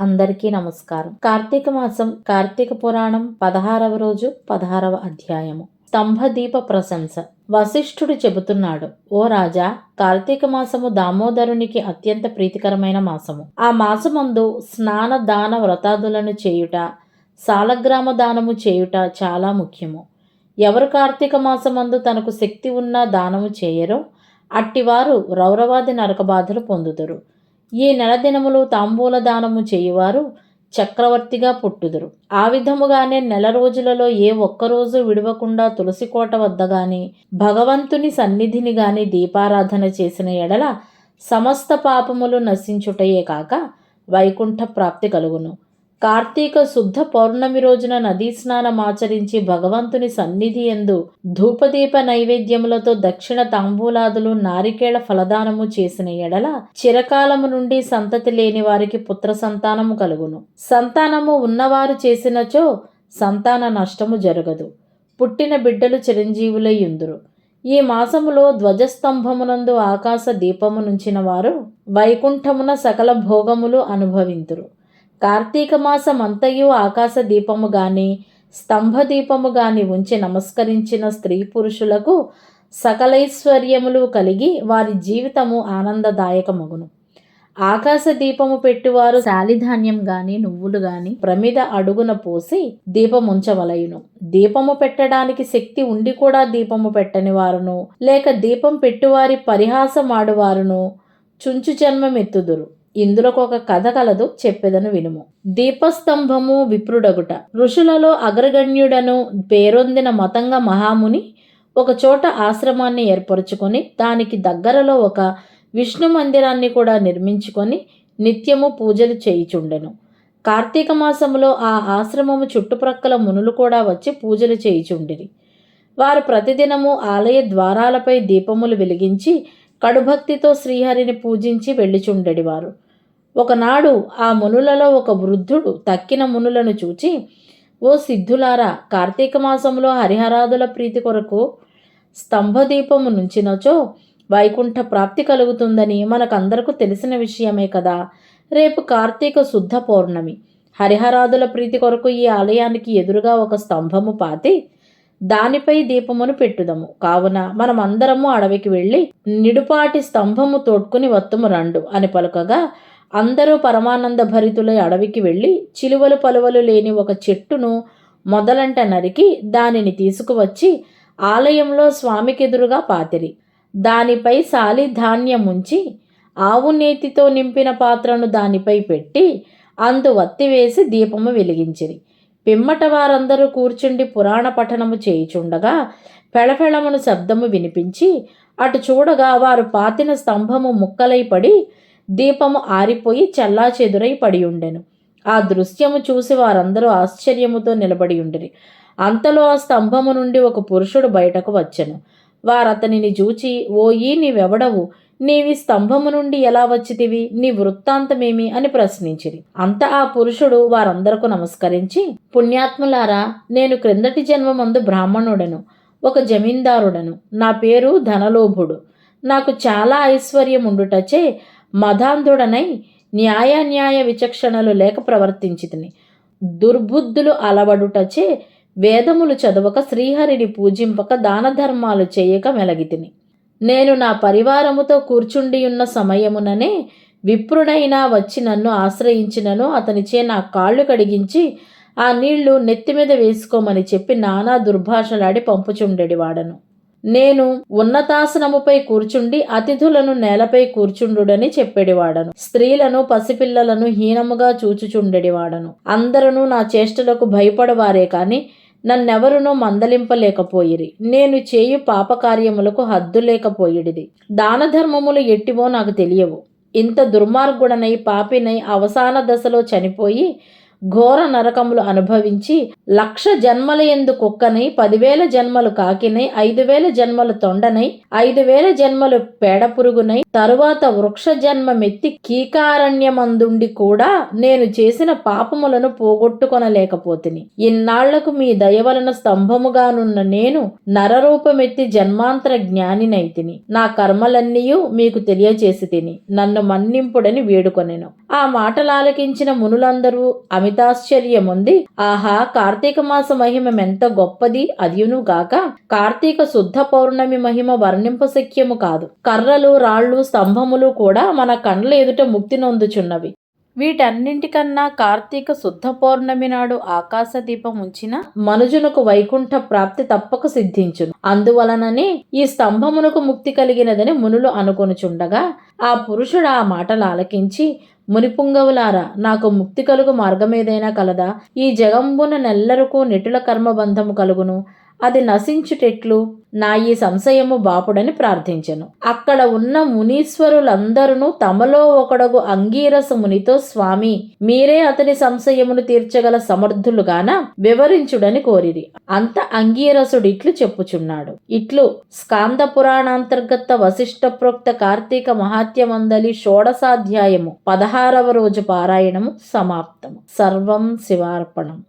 అందరికీ నమస్కారం. కార్తీక మాసం కార్తీక పురాణం పదహారవ రోజు పదహారవ అధ్యాయము. స్తంభదీప ప్రశంస. వశిష్ఠుడు చెబుతున్నాడు ఓ రాజా కార్తీక మాసము దామోదరునికి అత్యంత ప్రీతికరమైన మాసము. ఆ మాసమందు స్నాన దాన వ్రతాదులను చేయుట సాలగ్రామ దానము చేయుట చాలా ముఖ్యము. ఎవరు కార్తీక మాసమందు తనకు శక్తి ఉన్న దానము చేయరో అట్టివారు రౌరవాది నరక బాధలు పొందుదురు. ఈ నెల దినములు తాంబూల దానము చేయువారు చక్రవర్తిగా పుట్టుదురు. ఆ విధముగానే నెల రోజులలో ఏ ఒక్కరోజు విడవకుండా తులసి కోట వద్ద గాని భగవంతుని సన్నిధిని గాని దీపారాధన చేసిన ఎడల సమస్త పాపములు నశించుటయే కాక వైకుంఠ ప్రాప్తి కలుగును. కార్తీక శుద్ధ పౌర్ణమి రోజున నదీ స్నానం ఆచరించి భగవంతుని సన్నిధి ఎందు ధూపదీప నైవేద్యములతో దక్షిణ తాంబూలాదులు నారికేళ ఫలదానము చేసిన ఎడల చిరకాలము నుండి సంతతి లేని వారికి పుత్ర సంతానము కలుగును. సంతానము ఉన్నవారు చేసినచో సంతాన నష్టము జరగదు. పుట్టిన బిడ్డలు చిరంజీవులై ఉందురు ఈ మాసములో ధ్వజస్తంభమునందు ఆకాశ దీపము నుంచిన వారు వైకుంఠమున సకల భోగములు అనుభవింతురు. కార్తీక మాసమంతయు ఆకాశ దీపము గాని స్తంభ దీపము గాని ఉంచి నమస్కరించిన స్త్రీ పురుషులకు సకలైశ్వర్యములు కలిగి వారి జీవితము ఆనందదాయకమగును. ఆకాశ దీపము పెట్టువారు శాలిధాన్యం గాని నువ్వులు గాని ప్రమిద అడుగున పోసి దీపముంచవలయును. దీపము పెట్టడానికి శక్తి ఉండి కూడా దీపము పెట్టని వారును లేక దీపం పెట్టువారి పరిహాసమాడువారును చుంచు జన్మమెత్తుదురు. ఇందులోకి ఒక కథ కలదు చెప్పేదను వినుము. దీపస్తంభము విప్రుడగుట. ఋషులలో అగ్రగణ్యుడను పేరొందిన మతంగ మహాముని ఒక చోట ఆశ్రమాన్ని ఏర్పరచుకొని దానికి దగ్గరలో ఒక విష్ణు మందిరాన్ని కూడా నిర్మించుకొని నిత్యము పూజలు చేయిచుండెను. కార్తీక మాసములో ఆ ఆశ్రమము చుట్టుప్రక్కల మునులు కూడా వచ్చి పూజలు చేయిచుండిరి. వారు ప్రతిదినము ఆలయ ద్వారాలపై దీపములు వెలిగించి కడుభక్తితో శ్రీహరిని పూజించి వెళ్ళిచుండెడివారు. ఒకనాడు ఆ మునులలో ఒక వృద్ధుడు తక్కిన మునులను చూచి ఓ సిద్ధులారా కార్తీక మాసంలో హరిహరాదుల ప్రీతి కొరకు స్తంభదీపము నుంచినచో వైకుంఠ ప్రాప్తి కలుగుతుందని మనకందరకు తెలిసిన విషయమే కదా. రేపు కార్తీక శుద్ధ పౌర్ణమి. హరిహరాదుల ప్రీతి కొరకు ఈ ఆలయానికి ఎదురుగా ఒక స్తంభము పాతి దానిపై దీపమును పెట్టుదము. కావున మనమందరము అడవికి వెళ్ళి నిడుపాటి స్తంభము తోడ్కుని వత్తుము రండు అని పలుకగా అందరూ పరమానంద భరితులై అడవికి వెళ్ళి చిలువలు పలువలు లేని ఒక చెట్టును మొదలంట నరికి దానిని తీసుకువచ్చి ఆలయంలో స్వామికెదురుగా పాతిరి. దానిపై సాలి ధాన్యముంచి ఆవు నేతితో నింపిన పాత్రను దానిపై పెట్టి అందు వత్తివేసి దీపము వెలిగించిరి. పిమ్మట వారందరూ కూర్చుండి పురాణ పఠనము చేయుచుండగా పెళపెళమును శబ్దము వినిపించి అటు చూడగా వారు పాతిన స్తంభము ముక్కలై పడి దీపము ఆరిపోయి చల్లా చెదురై పడి ఉండెను ఆ దృశ్యము చూసి వారందరూ ఆశ్చర్యముతో నిలబడి ఉండిరి అంతలో ఆ స్తంభము నుండి ఒక పురుషుడు బయటకు వచ్చెను. వారతనిని చూచి ఓయి నీవెవడవు? నీవి స్తంభము నుండి ఎలా వచ్చితివి? నీ వృత్తాంతమేమి? అని ప్రశ్నించిరి. అంత ఆ పురుషుడు వారందరకు నమస్కరించి పుణ్యాత్ములారా నేను క్రిందటి జన్మమందు బ్రాహ్మణుడను ఒక జమీందారుడను. నా పేరు ధనలోభుడు. నాకు చాలా ఐశ్వర్యం ఉండుటచే మదాంధుడనై న్యాయాన్యాయ విచక్షణలు లేక ప్రవర్తించితిని. దుర్బుద్ధులు అలవడుటచే వేదములు చదవక శ్రీహరిని పూజింపక దాన ధర్మాలు చేయక మెలగితిని. నేను నా పరివారముతో కూర్చుండి ఉన్న సమయముననే విప్రుడైనా వచ్చి నన్ను ఆశ్రయించినను అతనిచే నా కాళ్ళు కడిగించి ఆ నీళ్ళు నెత్తి మీద వేసుకోమని చెప్పి నానా దుర్భాషలాడి పంపుచుండెడివాడను. నేను ఉన్నతాసనముపై కూర్చుండి అతిథులను నేలపై కూర్చుండుడని చెప్పేడివాడను. స్త్రీలను పసిపిల్లలను హీనముగా చూచుచుండెడివాడను. అందరూ నా చేష్టలకు భయపడవారే కాని నన్నెవరునూ మందలింపలేకపోయిరి. నేను చేయు పాపకార్యములకు హద్దు లేకపోయిడిది. దాన ధర్మములు ఎట్టివో నాకు తెలియవు. ఇంత దుర్మార్గుడనై పాపినై అవసాన దశలో చనిపోయి ఘోర నరకములు అనుభవించి లక్ష జన్మల ఎందు కుక్కనై పదివేల జన్మలు కాకినై ఐదు వేల జన్మలు తొండనై ఐదు వేల జన్మలు పేడ పురుగునై తరువాత వృక్ష జన్మమెత్తి కీకారణ్యమందుండి కూడా నేను చేసిన పాపములను పోగొట్టుకొనలేకపోతిని. ఇన్నాళ్ళకు మీ దయవలన స్తంభముగానున్న నేను నరరూపమెత్తి జన్మాంతర జ్ఞానినైతిని. నా కర్మలన్నీయూ మీకు తెలియచేసి తిని నన్ను మన్నింపుడని వేడుకొనెను. ఆ మాటలాలకించిన మునులందరూ అమితాశ్చర్యముంది ఆహా కార్తీక మాస మహిమ ఎంత గొప్పది అదియునుగాక కార్తీక శుద్ధ పౌర్ణమి మహిమ వర్ణింపశక్యము కాదు. కర్రలు రాళ్ళు స్తంభములు కూడా మన కండ్ల ఎదుట ముక్తి నొందుచున్నవి. వీటన్నింటికన్నా కార్తీక శుద్ధ పౌర్ణమి నాడు ఆకాశ దీపం ఉంచిన మనుజునకు వైకుంఠ ప్రాప్తి తప్పక సిద్ధించును. అందువలననే ఈ స్తంభమునకు ముక్తి కలిగినదని మునులు అనుకొనుచుండగా ఆ పురుషుడు ఆ మాటలు ఆలకించి మునిపుంగవులారా నాకు ముక్తి కలుగు మార్గమేదైనా కలదా ఈ జగంబున నెల్లరకు నిటుల కర్మబంధము కలుగును. అది నశించుటెట్లు? నా ఈ సంశయము బాపుడని ప్రార్థించెను. అక్కడ ఉన్న మునీశ్వరులందరూ తమలో ఒకడగు అంగీరస మునితో స్వామి మీరే అతని సంశయమును తీర్చగల సమర్థులుగాన? వివరించుడని కోరిరి. అంత అంగీరసుడు ఇట్లు చెప్పుచున్నాడు. ఇట్లు స్కాంద పురాణాంతర్గత వశిష్ట ప్రోక్త కార్తీక మహాత్యమందలి షోడసాధ్యాయము పదహారవ రోజు పారాయణము సమాప్తము. సర్వం శివార్పణం.